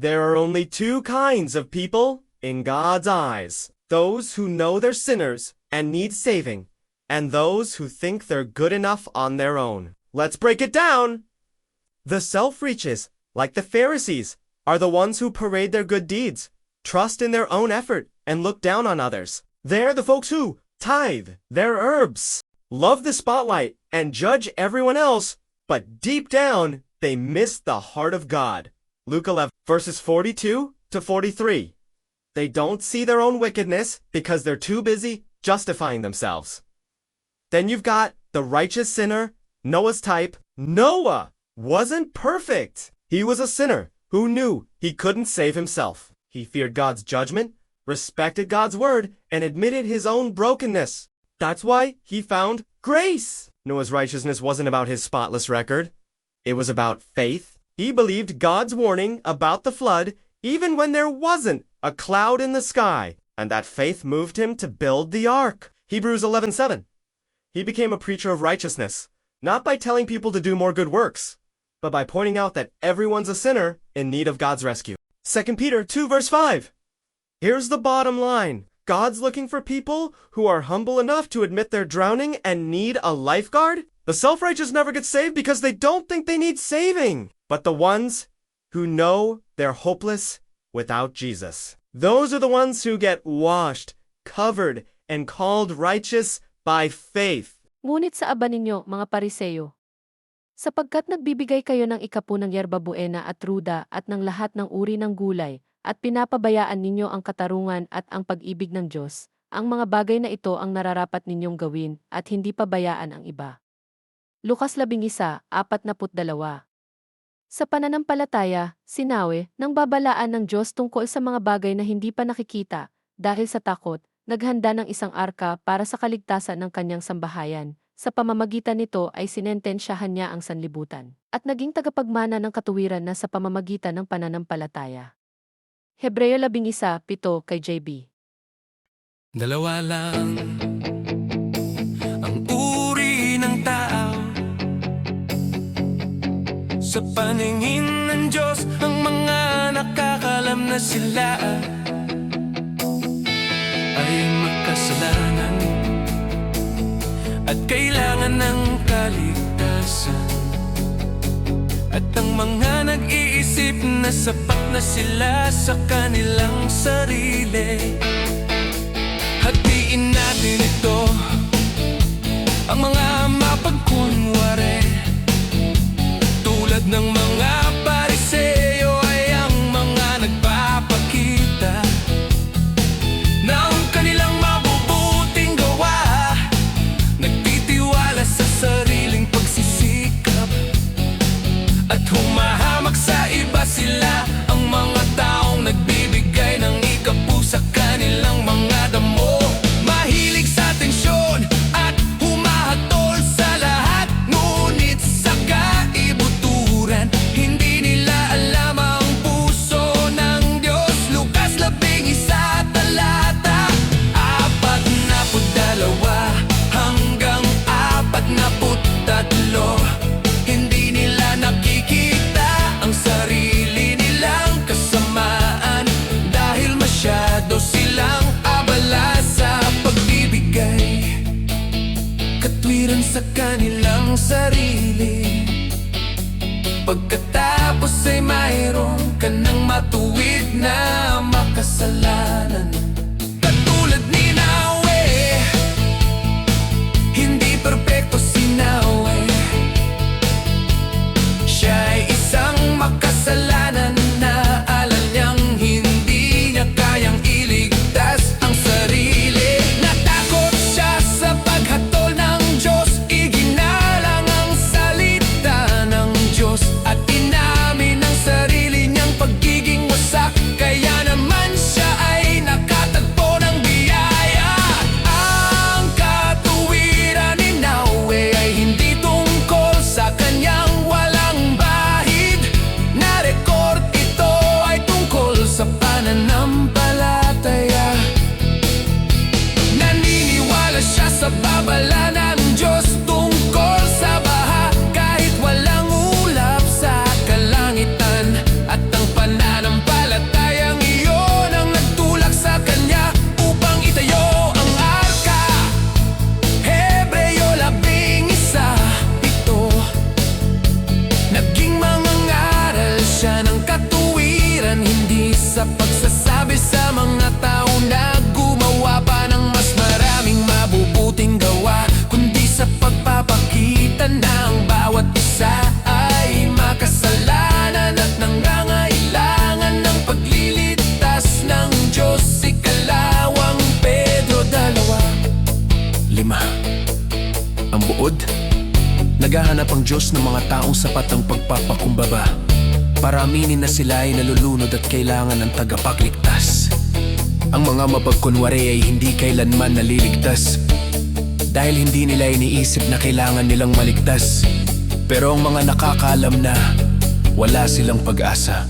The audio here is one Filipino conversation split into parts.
There are only two kinds of people in God's eyes those who know they're sinners and need saving, and those who think they're good enough on their own. Let's break it down. The self reaches, like the Pharisees, are the ones who parade their good deeds, trust in their own effort, and look down on others. They're the folks who tithe their herbs, love the spotlight, and judge everyone else, but deep down, they miss the heart of God. Luke 11, verses 42 to 43. They don't see their own wickedness because they're too busy justifying themselves. Then you've got the righteous sinner, Noah's type. Noah wasn't perfect. He was a sinner who knew he couldn't save himself. He feared God's judgment, respected God's word, and admitted his own brokenness. That's why he found grace. Noah's righteousness wasn't about his spotless record. It was about faith. He believed God's warning about the flood even when there wasn't a cloud in the sky, and that faith moved him to build the ark. Hebrews 11:7. He became a preacher of righteousness, not by telling people to do more good works, but by pointing out that everyone's a sinner in need of God's rescue. 2 Peter 2 verse 5. Here's the bottom line. God's looking for people who are humble enough to admit they're drowning and need a lifeguard. The self-righteous never get saved because they don't think they need saving. But the ones who know they're hopeless without Jesus. Those are the ones who get washed, covered, and called righteous by faith. Ngunit sa aba ninyo, mga pariseyo, sapagkat nagbibigay kayo ng ikapu ng yerba buena at ruda at ng lahat ng uri ng gulay, at pinapabayaan ninyo ang katarungan at ang pag-ibig ng Diyos, ang mga bagay na ito ang nararapat ninyong gawin at hindi pabayaan ang iba. Lukas 11:42 Sa pananampalataya, sinawi, nang babalaan ng Diyos tungkol sa mga bagay na hindi pa nakikita, dahil sa takot, naghanda ng isang arka para sa kaligtasan ng kanyang sambahayan. Sa pamamagitan nito ay sinentensyahan niya ang sanlibutan, at naging tagapagmana ng katuwiran na sa pamamagitan ng pananampalataya. Hebreo 11:7 kay JB. Dalawa lang Sa paningin ng Diyos Ang mga nakakalam na sila Ay makasalanan At kailangan ng kaligtasan. At ang mga nag-iisip na sapat na sila sa kanilang sarili Hatiin natin ito kanilang sarili. Pagkatapos ay mayroon ka ng matuwid na makasalanan Naghahanap ang Diyos ng mga taong sapat ng pagpapakumbaba. Para aminin na sila ay nalulunod at kailangan ng tagapagligtas. Ang mga mapagkunwari ay hindi kailanman naliligtas. Dahil hindi nila iniisip na kailangan nilang maligtas. Pero ang mga nakakaalam na wala silang pag-asa.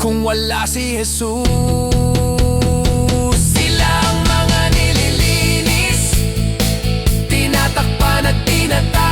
Kung wala si Jesus Sila ang mga nililinis. Tinatakpan at tinatawag